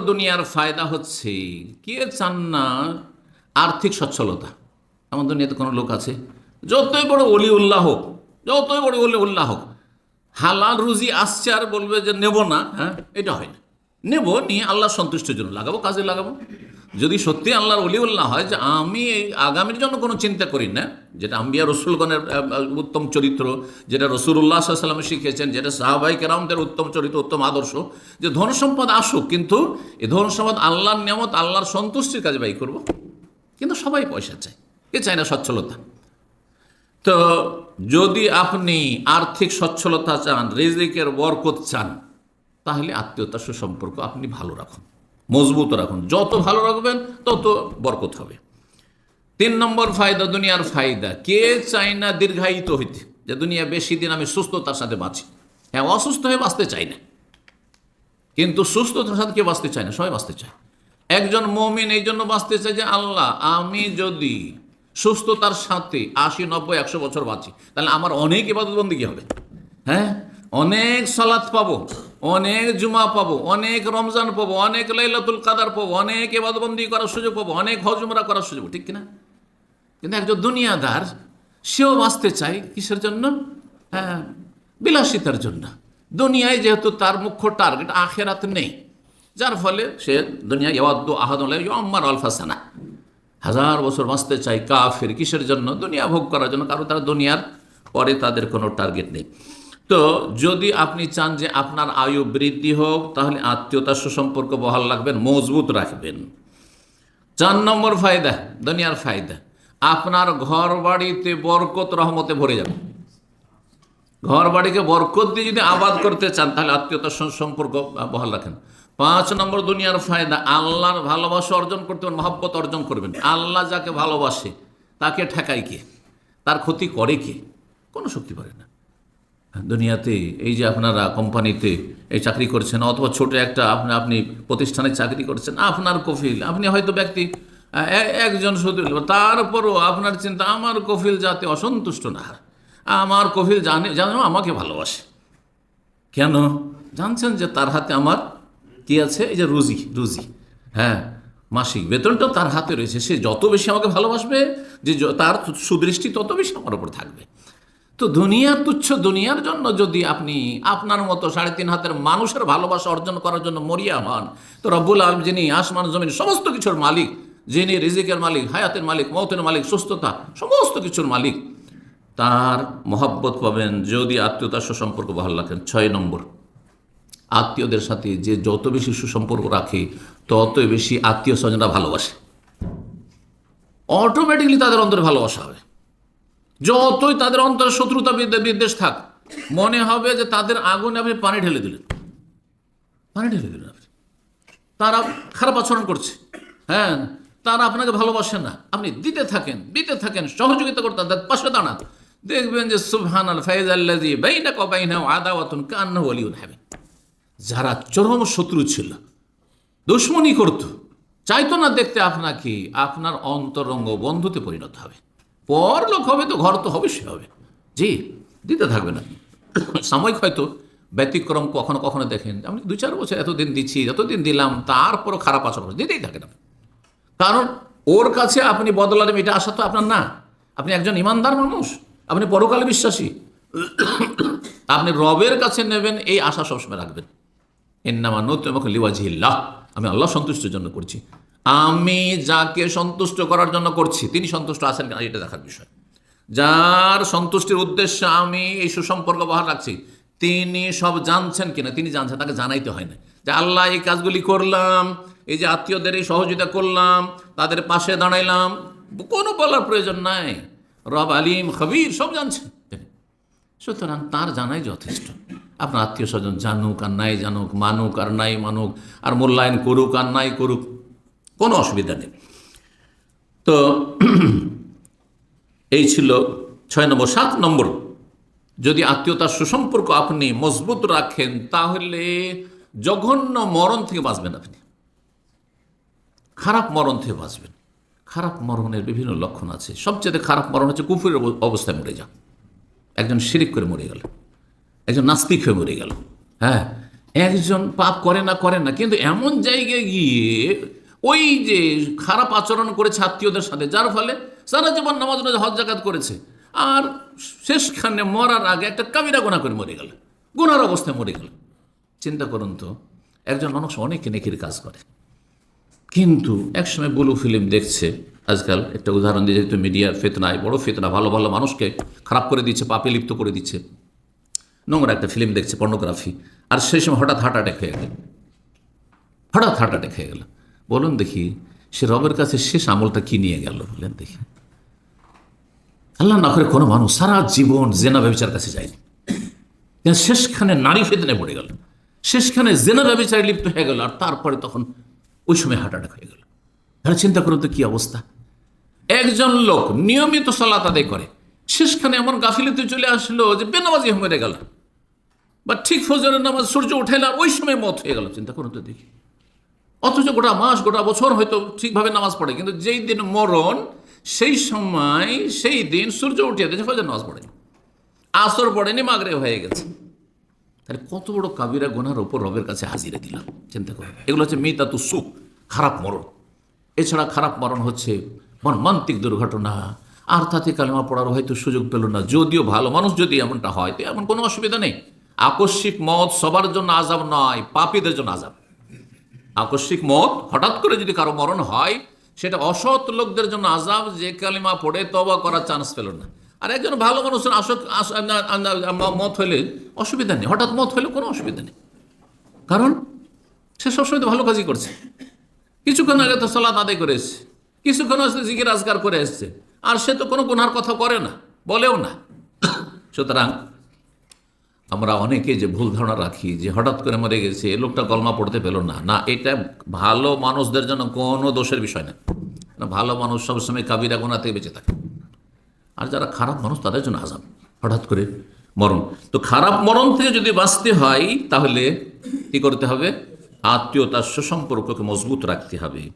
দুনিয়ার ফায়দা হচ্ছে কে চান না আর্থিক সচ্ছলতা? আমার দুনিয়াতে কোনো লোক আছে। যতই বড় অলি উল্লাহ হোক, যতই বড় অলি উল্লাহ হোক, হালাল রুজি আসছে আর বলবে যে নেব না হ্যাঁ? এটা হয় না। নেব, নিয়ে আল্লাহ সন্তুষ্টের জন্য লাগাবো, কাজে লাগাবো। যদি সত্যি আল্লাহর অলি উল্লাহ হয় যে আমি এই আগামীর জন্য কোনো চিন্তা করি না, যেটা আম্বিয়া রসুলগণের উত্তম চরিত্র, যেটা রসুল্লাহ সাল্লামে শিখিয়েছেন যেটা সাহাবাই কেরামদের উত্তম চরিত্র, উত্তম আদর্শ, যে ধন সম্পদ আসুক, কিন্তু এই ধন সম্পদ আল্লাহর নিয়ামত, আল্লাহর সন্তুষ্টির কাজে ব্যয় করব। কিন্তু সবাই পয়সা চায়, কে চায় না সচ্ছলতা? তো যদি আপনি আর্থিক সচ্ছলতা চান, রিজিকের বরকত চান, তাহলে আত্মীয়তার সুসম্পর্ক আপনি ভালো রাখুন। মজবুত রাখুন। যত ভালো রাখবেন, তত বরকত হবে। তিন নম্বর ফায়দা, দুনিয়ার ফায়দা। কে চায় না দীর্ঘায়িত হইতে? যে দুনিয়া বেশি দিন আমি সুস্থতার সাথে বাঁচি। হ্যাঁ অসুস্থ হয়ে বাঁচতে চাই না। কিন্তু সুস্থতার সাথে কেউ বাঁচতে চায় না? সবাই বাঁচতে চায়। একজন মমিন এই জন্য বাঁচতে চায় যে, আল্লাহ, আমি যদি সুস্থতার সাথে আশি, নব্বই, একশো বছর বাঁচি, তাহলে আমার অনেক ইবাদতবন্দি হবে? হ্যাঁ অনেক সালাত পাবো। অনেক জুমা পাবো, অনেক রমজান পাবো, অনেক লাইলাতুল কাদার পাবো, অনেক এবাদবন্দি করার সুযোগ পাবো, অনেক হজমরা করার সুযোগ ঠিক কিনা? কিন্তু একজন দুনিয়াদার, সেও বাঁচতে চায় কিসের জন্য? হ্যাঁ বিলাসিতার জন্য। দুনিয়ায় যেহেতু তার মুখ্য টার্গেট, আখেরাত নেই। যার ফলে সে দুনিয়া ইয়াদ্দু আম্মার আলফাসানা হাজার বছর বাঁচতে চাই কাফের, কিসের জন্য? দুনিয়া ভোগ করার জন্য, কারণ তারা দুনিয়ার পরে তাদের কোনো টার্গেট নেই। তো যদি আপনি চান যে আপনার আয়ু বৃদ্ধি হোক, তাহলে আত্মীয়তার সুসম্পর্ক বহাল রাখবেন, মজবুত রাখবেন। চার নম্বর ফায়দা, দুনিয়ার ফায়দা, আপনার ঘর বাড়িতে বরকত, রহমতে ভরে যাবে। ঘর বাড়িকে বরকত দিয়ে যদি আবাদ করতে চান, তাহলে আত্মীয়তার সম্পর্ক বহাল রাখেন। পাঁচ নম্বর দুনিয়ার ফায়দা, আল্লাহর ভালোবাসা অর্জন করতে পারেন মহাব্বত অর্জন করবেন। আল্লাহ যাকে ভালোবাসে, তাকে ঠেকায় কে? তার ক্ষতি করে কে? কোনো শক্তি পারে না। দুনিয়াতে, এই যে আপনারা কোম্পানিতে এই চাকরি করছেন, অথবা ছোট একটা আপনি আপনি প্রতিষ্ঠানে চাকরি করছেন, আপনার কফিল, আপনি হয়তো ব্যক্তি একজন শুধু, তারপরও আপনার চিন্তা, আমার কফিল যাতে অসন্তুষ্ট না। আমার কফিল জানে জানো, আমাকে ভালোবাসে। কেন? জানছেন যে তার হাতে আমার কি আছে? এই যে রুজি রুজি। হ্যাঁ মাসিক বেতনটাও তার হাতে রয়েছে। সে যত বেশি আমাকে ভালোবাসবে, যে তার সুদৃষ্টি তত বেশি আমার উপর থাকবে। তো দুনিয়ার তুচ্ছ দুনিয়ার জন্য যদি আপনি আপনার মতো সাড়ে তিন হাতের মানুষের ভালোবাসা অর্জন করার জন্য মরিয়া হন, তো রব্বুল আলম যিনি আসমান, জমিন সমস্ত কিছুর মালিক, যিনি রিজিকের মালিক, হায়াতের মালিক মৌতের মালিক, সুস্থতা, সমস্ত কিছুর মালিক, তার মহাব্বত পাবেন যদি আত্মীয়তার সুসম্পর্ক বহাল রাখেন। ছয় নম্বর, আত্মীয়দের সাথে যে যত বেশি সুসম্পর্ক রাখে ততই বেশি আত্মীয় স্বজনরা ভালোবাসে। অটোমেটিকলি তাদের অন্তরে ভালোবাসা হবে। যতই তাদের অন্তরে শত্রুতা বিদ্বেষ থাক, মনে হবে যে তাদের আগুনে আপনি পানি ঢেলে দিলেন। পানি ঢেলে দিলেন আপনি। তারা খারাপ আচরণ করছে। হ্যাঁ তারা আপনাকে ভালোবাসে না। আপনি দিতে থাকেন দিতে থাকেন, সহযোগিতা করতে তাদের পাশে দাঁড়ান। দেখবেন যে সুবহান আল ফাইজ আল্লাজি বাইনা কবাইনা আদাওয়াতুন কান্না ওয়ালিউন হবে যারা চরম শত্রু ছিল, দুশ্মনী করত, চাইতো না দেখতে আপনাকে, আপনার অন্তরঙ্গ বন্ধুতে পরিণত হবে। পর লোক হবে তো, ঘর তো অবশ্যই হবে। জি, দিতে থাকবে না। সাময়িক হয়তো ব্যতিক্রম কখনো কখনো দেখেন, আমি দু চার বছর এতদিন দিচ্ছি, যতদিন দিলাম তারপরও খারাপ আচরণ দিতেই থাকেন আপনি কারণ ওর কাছে আপনি বদলালে এটা আশা তো আপনার না। আপনি একজন ইমানদার মানুষ, আপনি পরকালে বিশ্বাসী। আপনি রবের কাছে নেবেন, এই আশা সবসময় রাখবেন। এন্নামা নতুমকে লিওয়াজিল্লাহ আমি আল্লাহ সন্তুষ্টের জন্য করছি। আমি যাকে সন্তুষ্ট করার জন্য করছি, তিনি সন্তুষ্ট আছেন কিনা এটা দেখার বিষয়। যার সন্তুষ্টির উদ্দেশ্যে আমি এই সুসম্পর্ক বহাল রাখছি, তিনি সব জানছেন কিনা, তিনি জানছেন, তাকে জানাইতে হয় না। যে আল্লাহ এই কাজগুলি করলাম, এই যে আত্মীয়দের এই সহযোগিতা করলাম, তাদের পাশে দাঁড়াইলাম, কোনো বলার প্রয়োজন নাই। রব আলিম, খবির, সব জানছেন সুতরাং তার জানাই যথেষ্ট। আপনার আত্মীয় স্বজন জানুক আর নাই জানুক, মানুক আর নাই মানুক, আর মূল্যায়ন করুক আর নাই করুক কোনো অসুবিধা নেই। তো এই ছিল ছয় নম্বর। সাত নম্বর, যদি আত্মীয়তার সুসম্পর্ক আপনি মজবুত রাখেন, তাহলে জঘন্য মরণ থেকে বাঁচবেন আপনি। খারাপ মরণ থেকে বাঁচবেন। খারাপ মরণের বিভিন্ন লক্ষণ আছে। সবচেয়ে খারাপ মরণ হচ্ছে কুফুরের অব- অবস্থায় মরে যাওয়া। একজন শিরিক করে মরে গেল। একজন নাস্তিক হয়ে মরে গেল। হ্যাঁ একজন পাপ করে না করে না। কিন্তু এমন জায়গায় গিয়ে ওই যে খারাপ আচরণ করেছে আত্মীয়দের সাথে, যার ফলে সারা জীবন নামাজ রোজা, হজ, জাকাত করেছে। আর শেষখানে মরার আগে একটা কাবিরা গোনা করে মরে গেল। গুনার অবস্থায় মরে গেল। চিন্তা করুন তো, একজন মানুষ অনেক নেকির কাজ করে। কিন্তু একসময় ব্লু ফিল্ম দেখছে, আজকাল একটা উদাহরণ দিয়ে যেহেতু মিডিয়ার ফেতনায়, বড় ফেতনা, ভালো ভালো মানুষকে খারাপ করে দিচ্ছে, পাপে লিপ্ত করে দিচ্ছে। নোংরা একটা ফিল্ম দেখছে, পর্নোগ্রাফি। আর সেই সময় হঠাৎ হার্ট অ্যাটাক হয়ে গেল। হঠাৎ হার্ট অ্যাটাক হয়ে গেল। বলুন দেখি, সে রবের কাছে শেষ আমলটা কি নিয়ে গেল বলেন দেখি। আল্লাহ না করে কোনো মানুষ সারা জীবন জেনা ব্যবচার কাছে যায়নি। শেষখানে নারী ফেতনে পড়ে গেল। শেষখানে জেনা ব্যবচারে লিপ্ত হয়ে গেল আর তারপরে তখন ওই সময় হার্ট অ্যাটাক হয়ে গেল। তাহলে চিন্তা করুন তো কি অবস্থা। একজন লোক নিয়মিত সালাত আদায় করে, শেষখানে এমন গাফিলিতে চলে আসলো যে বেনামাজি হয়ে গেল। বা ঠিক ফজরের নামাজ সূর্য উঠে না ওই সময় মত হয়ে গেল। চিন্তা করুন তো দেখি। অথচ গোটা মাস, গোটা বছর হয়তো ঠিকভাবে নামাজ পড়ে, কিন্তু যেই দিন মরণ, সেই সময়, সেই দিন সূর্য উঠিয়ে দিয়েছে ফজর নামাজ পড়ে। আসর পড়েনি মাগরে হয়ে গেছে। তাহলে কত বড় কাবিরা গোনার ওপর রবের কাছে হাজিরে দিলাম চিন্তা করুন এগুলো হচ্ছে মেতা তু সুখ, খারাপ মরণ। এছাড়া খারাপ মরণ হচ্ছে মর্মান্তিক দুর্ঘটনা আর তাতে কালেমা পড়ার হয়তো সুযোগ পেল না, যদিও ভালো মানুষ যদি এমনটা হয়, তো এমন কোনো অসুবিধা নেই। আকস্মিক মত সবার জন্য আজাব নয়, পাপীদের জন্য আজাব। আকস্মিক মত, হঠাৎ করে যদি কারও মরণ হয়, সেটা অসৎ লোকদের জন্য আজাব যে কালিমা পড়ে তবা করার চান্স পেল না। আর একজন ভালো মানুষের আসক মত হলে অসুবিধা নেই। হঠাৎ মত হলে কোনো অসুবিধা নেই। কারণ সে সবসময় তো ভালো কাজই করছে। কিছুক্ষণ আগে তো সলাত আদায় করে এসছে। কিছুক্ষণ আসতে জিকির আজগার করে এসছে। আর সে তো কোনো গুনার কথা করে না, বলেও না। সুতরাং আমরা অনেকে যে ভুল ধারণা রাখি যে হঠাৎ করে মরে গেছে লোকটা কলমা পড়তে পেল না। না এটা ভালো মানুষদের জন্য কোনো দোষের বিষয় না। না, ভালো মানুষ সবসময় কাবিরা গোনা থেকে বেঁচে থাকে। আর যারা খারাপ মানুষ তাদের জন্য আজাব হঠাৎ করে মরণ। তো খারাপ মরণ থেকে যদি বাঁচতে হয় তাহলে কি করতে হবে? আত্মীয়তার সুসম্পর্ককে মজবুত রাখতে হবে।